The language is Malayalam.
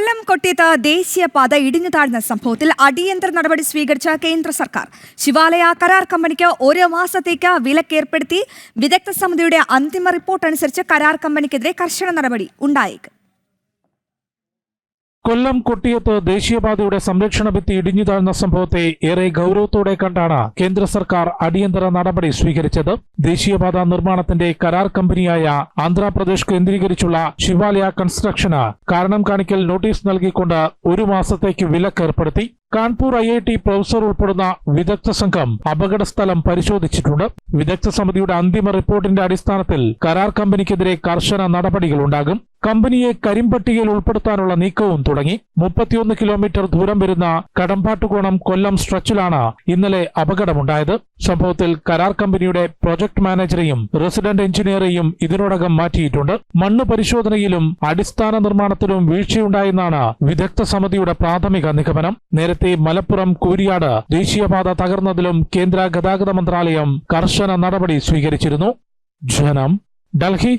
കൊല്ലം കൊട്ടിയത്ത് ദേശീയപാത ഇടിഞ്ഞു താഴ്ന്ന സംഭവത്തിൽ അടിയന്തര നടപടി സ്വീകരിച്ച കേന്ദ്ര സർക്കാർ. ശിവാലയ കരാർ കമ്പനിക്ക് ഒരു മാസത്തേക്ക് വിലക്കേർപ്പെടുത്തി വിദഗ്ധ സമിതിയുടെ അന്തിമ റിപ്പോർട്ട് അനുസരിച്ച് കരാർ കമ്പനിക്കെതിരെ കർശന നടപടി ഉണ്ടായേക്കും. കൊല്ലം കൊട്ടിയത്ത് ദേശീയപാതയുടെ സംരക്ഷണ ഭിത്തി ഇടിഞ്ഞു താഴ്ന്ന സംഭവത്തെ ഏറെ ഗൌരവത്തോടെ കണ്ടാണ് കേന്ദ്ര സർക്കാർ അടിയന്തര നടപടി സ്വീകരിച്ചത്. ദേശീയപാത നിർമ്മാണത്തിന്റെ കരാർ കമ്പനിയായ ആന്ധ്രാപ്രദേശ് കേന്ദ്രീകരിച്ചുള്ള ശിവാലയ കൺസ്ട്രക്ഷന് കാരണം കാണിക്കൽ നോട്ടീസ് നൽകിക്കൊണ്ട് ഒരു മാസത്തേക്ക് വിലക്കേർപ്പെടുത്തി Kanpur I I T professor ഉൾപ്പെടുന്ന വിദഗ്ധ സംഘം അപകട സ്ഥലം പരിശോധിച്ചിട്ടുണ്ട്. വിദഗ്ധ സമിതിയുടെ അന്തിമ റിപ്പോർട്ടിന്റെ അടിസ്ഥാനത്തിൽ കരാർ കമ്പനിക്കെതിരെ കർശന നടപടികളുണ്ടാകും. കമ്പനിയെ കരിമ്പട്ടികയിൽ ഉൾപ്പെടുത്താനുള്ള നീക്കവും തുടങ്ങി. മുപ്പത്തിയൊന്ന് കിലോമീറ്റർ ദൂരം വരുന്ന കടമ്പാട്ടുകോണം കൊല്ലം സ്ട്രെച്ചിലാണ് ഇന്നലെ അപകടമുണ്ടായത്. സംഭവത്തിൽ കരാർ കമ്പനിയുടെ പ്രൊജക്ട് മാനേജറെയും റെസിഡന്റ് എഞ്ചിനീയറെയും ഇതിനോടകം മാറ്റിയിട്ടുണ്ട്. മണ്ണ് പരിശോധനയിലും അടിസ്ഥാന നിർമ്മാണത്തിലും വീഴ്ചയുണ്ടായെന്നാണ് വിദഗ്ധ സമിതിയുടെ പ്രാഥമിക നിഗമനം. നേരത്തെ മലപ്പുറം കൂരിയാട് ദേശീയപാത തകർന്നതിലും കേന്ദ്ര ഗതാഗത മന്ത്രാലയം കർശന നടപടി സ്വീകരിച്ചിരുന്നു. ജനം ഡൽഹി